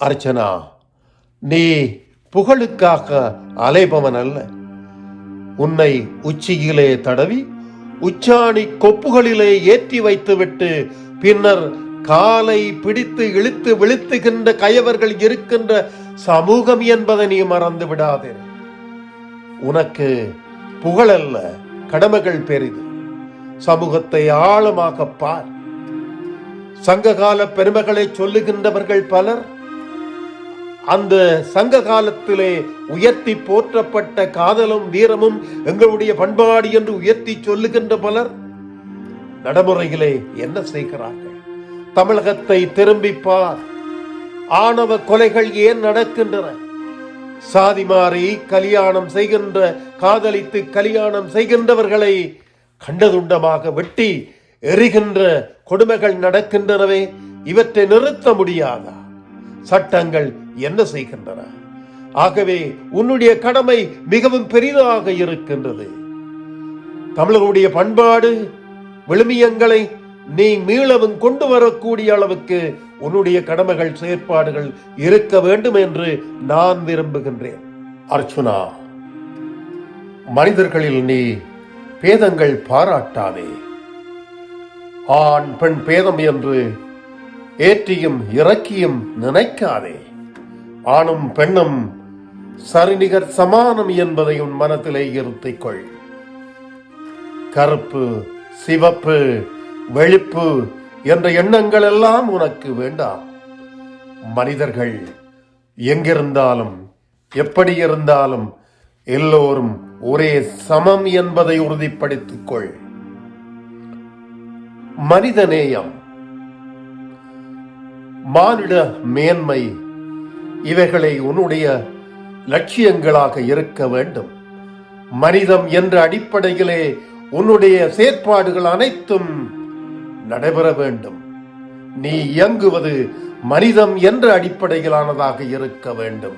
அர்ச்சனா நீ புகழுக்காக அலைபவன் அல்ல. உன்னை உச்சியிலே தடவி உச்சாணி கொப்புகளிலே ஏற்றி வைத்துவிட்டு பின்னர் காலை பிடித்து இழுத்து விழுத்துகின்ற கயவர்கள் இருக்கின்ற சமூகம் என்பதை நீ மறந்து விடாதே. உனக்கு புகழல்ல கடமைகள் பெரிது. சமூகத்தை ஆழமாக பார். சங்ககால பெருமைகளை சொல்லுகின்றவர்கள் பலர் அந்த சங்க காலத்திலே உயர்த்தி போற்றப்பட்ட காதலும் வீரமும் எங்களுடைய பண்பாடு என்று உயர்த்தி சொல்லுகின்ற பலர் நடைமுறையிலே என்ன செய்கிறார்கள்? தமிழகத்தை திரும்பி பார் ஆணவ கொலைகள் ஏன் நடக்கின்றன? சாதி மாறி கல்யாணம் செய்கின்ற காதலித்து கல்யாணம் செய்கின்றவர்களை கண்டதுண்டமாக வெட்டி எரிகின்ற கொடுமைகள் நடக்கின்றனவே இவற்றை நிறுத்த முடியாதா? சட்டங்கள் என்ன செய்கின்றன? ஆகவே உன்னுடைய கடமை மிகவும் பெரிதாக இருக்கின்றது. தமிழருடைய பண்பாடு விழுமியங்களை நீ மீளவும் கொண்டு வரக்கூடிய அளவுக்கு உன்னுடைய கடமைகள் செயற்பாடுகள் இருக்க வேண்டும் என்று நான் விரும்புகின்றேன். அர்ச்சுனா மனிதர்களில் நீ பேதங்கள் பாராட்டாதே. ஆண் பெண் பேதம் என்று ஏற்றியும் இறக்கியும் நினைக்காதே. ஆணும் பெண்ணும் சரிநிகர் சமானம் என்பதை உன் மனத்திலே இருத்திக்கொள். கருப்பு சிவப்பு வெளுப்பு என்ற எண்ணங்கள் எல்லாம் உனக்கு வேண்டாம் மனிதர்கள் எங்கிருந்தாலும் எப்படி இருந்தாலும் எல்லோரும் ஒரே சமம் என்பதை உறுதிப்படுத்திக் கொள் மனிதநேயம் மானிட மேன்மை இவைகளை உன்னுடைய லட்சியங்களாக இருக்க வேண்டும். மனிதம் என்ற அடிப்படையிலே உன்னுடைய செயற்பாடுகள் அனைத்தும் நடைபெற வேண்டும். நீ இயங்குவது மனிதம் என்ற அடிப்படையிலானதாக இருக்க வேண்டும்.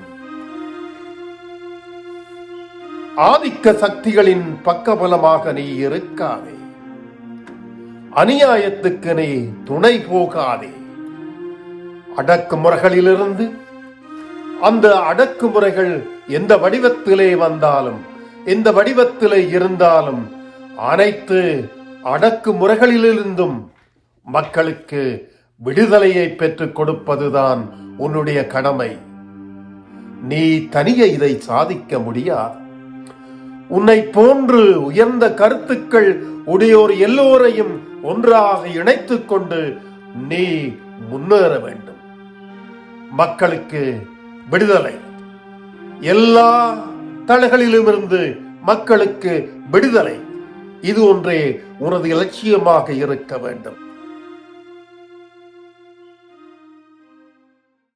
ஆதிக்க சக்திகளின் பக்கபலமாக நீ இருக்காதே. அநியாயத்துக்கு நீ துணை போகாதே. அடக்குமுறைகளிலிருந்து அந்த அடக்குமுறைகள் எந்த வடிவத்திலே வந்தாலும் எந்த வடிவத்திலே இருந்தாலும் அனைத்து அடக்குமுறைகளிலிருந்தும் மக்களுக்கு விடுதலையை பெற்றுக் கொடுப்பதுதான் உன்னுடைய கடமை. நீ தனியே இதை சாதிக்க முடியாது உன்னை போன்று உயர்ந்த கருத்துக்கள் உடையோர் எல்லோரையும் ஒன்றாக இணைத்துக் கொண்டு நீ முன்னேற வேண்டும். மக்களுக்கு விடுதலை. எல்லா தடைகளிலுமிருந்து மக்களுக்கு விடுதலை. இது ஒன்றே உனது இலட்சியமாக இருக்க வேண்டும்.